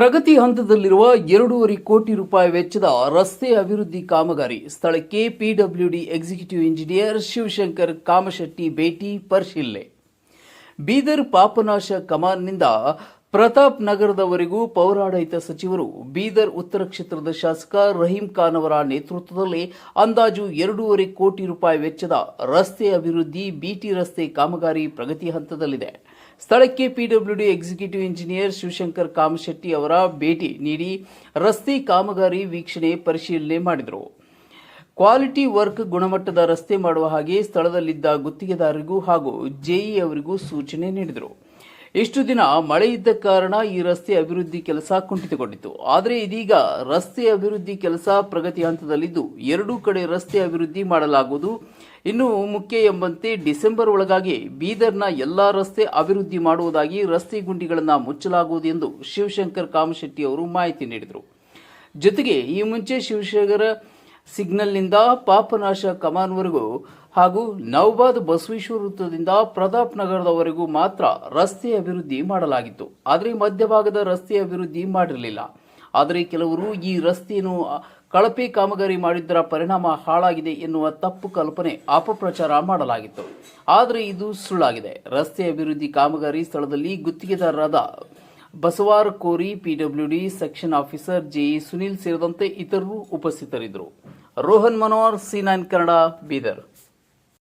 ಪ್ರಗತಿ ಹಂತದಲ್ಲಿರುವ ಎರಡೂವರೆ ಕೋಟಿ ರೂಪಾಯಿ ವೆಚ್ಚದ ರಸ್ತೆ ಅಭಿವೃದ್ಧಿ ಕಾಮಗಾರಿ ಸ್ಥಳಕ್ಕೆ PWD executive engineer Shivashankar Kamashetti ಭೇಟಿ ಪರಿಶೀಲನೆ. ಬೀದರ್ ಪಾಪನಾಶ ಕಮಾನ್ನಿಂದ ಪ್ರತಾಪ್ ನಗರದವರೆಗೂ ಪೌರಾಡಳಿತ ಸಚಿವರು ಬೀದರ್ ಉತ್ತರ ಕ್ಷೇತ್ರದ ಶಾಸಕ ರಹೀಂ ಖಾನ್ ಅವರ ನೇತೃತ್ವದಲ್ಲಿ ಅಂದಾಜು ಎರಡೂವರೆ ಕೋಟಿ ರೂಪಾಯಿ ವೆಚ್ಚದ ರಸ್ತೆ ಅಭಿವೃದ್ಧಿ ಬಿಟಿ ರಸ್ತೆ ಕಾಮಗಾರಿ ಪ್ರಗತಿ ಹಂತದಲ್ಲಿದೆ. ಸ್ಥಳಕ್ಕೆ PWD executive engineer Shivashankar Kamashetti ಅವರ ಭೇಟಿ ನೀಡಿ ರಸ್ತೆ ಕಾಮಗಾರಿ ವೀಕ್ಷಣೆ ಪರಿಶೀಲನೆ ಮಾಡಿದರು. ಕ್ವಾಲಿಟಿ ವರ್ಕ್ ಗುಣಮಟ್ಟದ ರಸ್ತೆ ಮಾಡುವ ಹಾಗೆ ಸ್ಥಳದಲ್ಲಿದ್ದ ಗುತ್ತಿಗೆದಾರರಿಗೂ ಹಾಗೂ ಜೆಇ ಅವರಿಗೂ ಸೂಚನೆ ನೀಡಿದರು. ಇಷ್ಟು ದಿನ ಮಳೆ ಇದ್ದ ಕಾರಣ ಈ ರಸ್ತೆ ಅಭಿವೃದ್ಧಿ ಕೆಲಸ ಕುಂಠಿತಗೊಂಡಿತ್ತು. ಆದರೆ ಇದೀಗ ರಸ್ತೆ ಅಭಿವೃದ್ಧಿ ಕೆಲಸ ಪ್ರಗತಿ ಹಂತದಲ್ಲಿದ್ದು ಎರಡೂ ಕಡೆ ರಸ್ತೆ ಅಭಿವೃದ್ಧಿ ಮಾಡಲಾಗುವುದು. ಇನ್ನು ಮುಖ್ಯ ಎಂಬಂತೆ ಡಿಸೆಂಬರ್ ಒಳಗಾಗಿ ಬೀದರ್ನ ಎಲ್ಲಾ ರಸ್ತೆ ಅಭಿವೃದ್ಧಿ ಮಾಡುವುದಾಗಿ ರಸ್ತೆ ಗುಂಡಿಗಳನ್ನು ಮುಚ್ಚಲಾಗುವುದು ಎಂದು ಶಿವಶಂಕರ್ ಕಾಮಶೆಟ್ಟಿ ಅವರು ಮಾಹಿತಿ ನೀಡಿದರು. ಜೊತೆಗೆ ಈ ಮುಂಚೆ ಶಿವಶೇಖರ ಸಿಗ್ನಲ್ನಿಂದ ಪಾಪನಾಶ ಕಮಾನ್ವರೆಗೂ ಹಾಗೂ ನವಬಾದ್ ಬಸವೇಶ್ವರ ವೃತ್ತದಿಂದ ಪ್ರತಾಪ್ ನಗರದವರೆಗೂ ಮಾತ್ರ ರಸ್ತೆ ಅಭಿವೃದ್ಧಿ ಮಾಡಲಾಗಿತ್ತು. ಆದರೆ ಮಧ್ಯಭಾಗದ ರಸ್ತೆ ಅಭಿವೃದ್ಧಿ ಮಾಡಿರಲಿಲ್ಲ. ಆದರೆ ಕೆಲವರು ಈ ರಸ್ತೆಯನ್ನು ಕಳಪೆ ಕಾಮಗಾರಿ ಮಾಡಿದ್ದರ ಪರಿಣಾಮ ಹಾಳಾಗಿದೆ ಎನ್ನುವ ತಪ್ಪು ಕಲ್ಪನೆ ಅಪಪ್ರಚಾರ ಮಾಡಲಾಗಿತ್ತು. ಆದರೆ ಇದು ಸುಳ್ಳಾಗಿದೆ. ರಸ್ತೆ ಅಭಿವೃದ್ಧಿ ಕಾಮಗಾರಿ ಸ್ಥಳದಲ್ಲಿ ಗುತ್ತಿಗೆದಾರರಾದ ಬಸವಾರ ಕೋರಿ PWD section officer JE Sunil ಸೇರಿದಂತೆ ಇತರರು ಉಪಸ್ಥಿತರಿದ್ದರು. Rohan Manohar C nine Kannada Bidar.